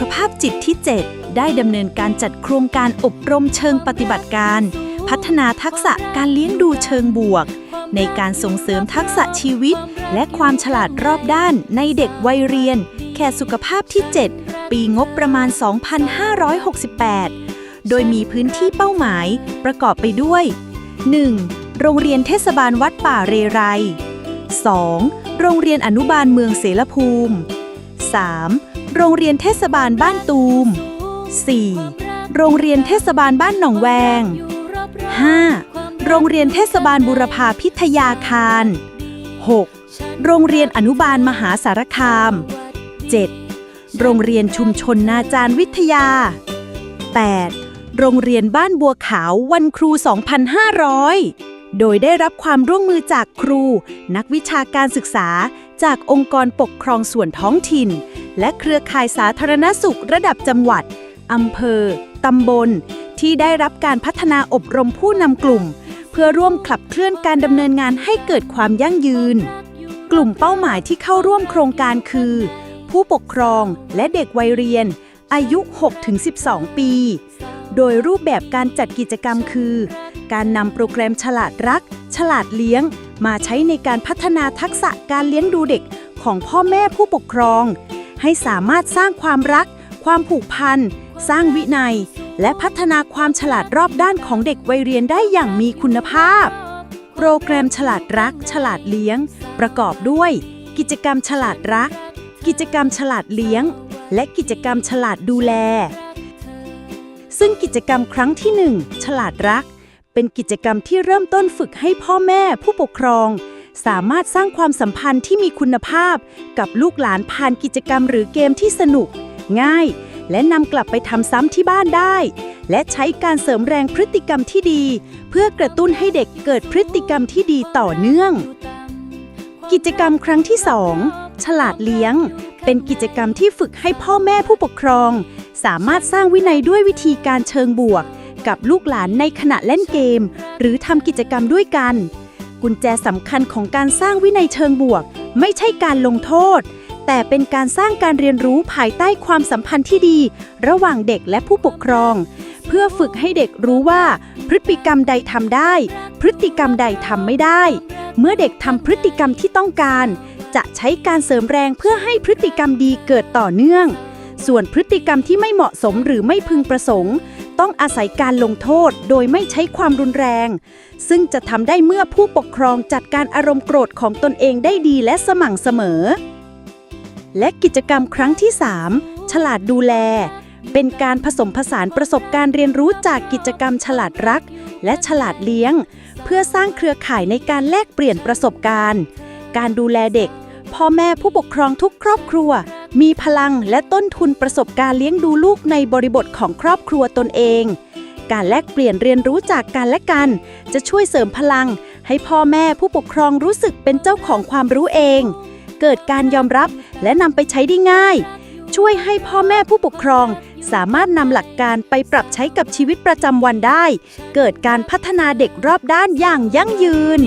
ขภาพจิตที่ 7 ได้ดำเนินการจัดโครงการอบรมเชิงปฏิบัติการ พัฒนาทักษะการเลี้ยงดูเชิงบวก ในการส่งเสริมทักษะชีวิต และความฉลาดรอบด้านในเด็กวัยเรียน แค่สุขภาพที่ 7 ปีงบประมาณ 2568 โดยมีพื้นที่เป้าหมาย ประกอบไปด้วย 1. โรงเรียนเทศบาลวัดป่าเรไร 2. โรงเรียนอนุบาลเมืองเสรภูมิ 3. โรงเรียนเทศบาลบ้านตูม 4. โรงเรียนเทศบาลบ้านหนองแวง 5. โรงเรียนเทศบาลบุรพาพิทยาคาร 6. โรงเรียนอนุบาลมหาสารคาม 7. โรงเรียนชุมชนนาจารวิทยา 8. โรงเรียนบ้านบัวขาววันครู 2,500โดยได้รับความร่วมมือจากครู นักวิชาการศึกษา จากองค์กรปกครองส่วนท้องถิ่น และเครือข่ายสาธารณสุขระดับจังหวัด อำเภอ ตำบล ที่ได้รับการพัฒนาอบรมผู้นำกลุ่ม เพื่อร่วมขับเคลื่อนการดำเนินงานให้เกิดความยั่งยืน กลุ่มเป้าหมายที่เข้าร่วมโครงการคือ ผู้ปกครองและเด็กวัยเรียน อายุ 6-12 ปี โดยรูปแบบการจัดกิจกรรมคือ การนำโปรแกรมฉลาดรัก ฉลาดเลี้ยง มาใช้ในการพัฒนาทักษะการเลี้ยงดูเด็กของพ่อแม่ผู้ปกครอง ให้สามารถสร้างความรัก ความผูกพัน สร้างวินัย และพัฒนาความฉลาดรอบด้านของเด็กวัยเรียนได้อย่างมีคุณภาพ โปรแกรมฉลาดรัก ฉลาดเลี้ยง ประกอบด้วย กิจกรรมฉลาดรัก กิจกรรมฉลาดเลี้ยง และกิจกรรมฉลาดดูแล ซึ่งกิจกรรมครั้งที่ 1 ฉลาดรัก เป็นกิจกรรมที่เริ่มต้นฝึกให้พ่อแม่ผู้ปกครอง สามารถสร้างความสัมพันธ์ที่มีคุณภาพ กับลูกหลานผ่านกิจกรรมหรือเกมที่สนุก ง่าย และนำกลับไปทำซ้ำที่บ้านได้ และใช้การเสริมแรงพฤติกรรมที่ดี เพื่อกระตุ้นให้เด็กเกิดพฤติกรรมที่ดีต่อเนื่อง กิจกรรมครั้งที่ 2 ฉลาดเลี้ยง เป็นกิจกรรมที่ฝึกให้พ่อแม่ผู้ปกครอง สามารถสร้างวินัยด้วยวิธีการเชิงบวก กับลูกหลานในขณะเล่นเกม หรือทำกิจกรรมด้วยกัน กุญแจสำคัญของการสร้างวินัยเชิงบวก ไม่ใช่การลงโทษ แต่เป็นการสร้างการเรียนรู้ภายใต้ความสัมพันธ์ที่ดี ระหว่างเด็กและผู้ปกครอง เพื่อฝึกให้เด็กรู้ว่า พฤติกรรมใดทำได้ พฤติกรรมใดทำไม่ได้ เมื่อเด็กทำพฤติกรรมที่ต้องการ จะใช้การเสริมแรงเพื่อให้พฤติกรรมดีเกิดต่อเนื่อง ส่วนพฤติกรรมที่ไม่เหมาะสมหรือไม่พึงประสงค์ ต้องอาศัยการลงโทษโดยไม่ใช้ความรุนแรง ซึ่งจะทำได้เมื่อผู้ปกครองจัดการอารมณ์โกรธของตนเองได้ดีและสม่ำเสมอ และกิจกรรมครั้งที่ 3 ฉลาดดูแล เป็นการผสมผสานประสบการณ์เรียนรู้จากกิจกรรมฉลาดรัก และฉลาดเลี้ยง เพื่อสร้างเครือข่ายในการแลกเปลี่ยนประสบการณ์ การดูแลเด็ก พ่อแม่ผู้ปกครองทุกครอบครัว มีพลังและต้นทุนประสบการณ์เลี้ยงดูลูกในบริบทของครอบครัวตนเอง การแลกเปลี่ยนเรียนรู้จากกันและกัน จะช่วยเสริมพลัง ให้พ่อแม่ผู้ปกครองรู้สึกเป็นเจ้าของความรู้เอง เกิดการยอมรับและนำไปใช้ได้ง่าย ช่วยให้พ่อแม่ผู้ปกครอง สามารถนำหลักการไปปรับใช้กับชีวิตประจำวันได้ เกิดการพัฒนาเด็กรอบด้านอย่างยั่งยืน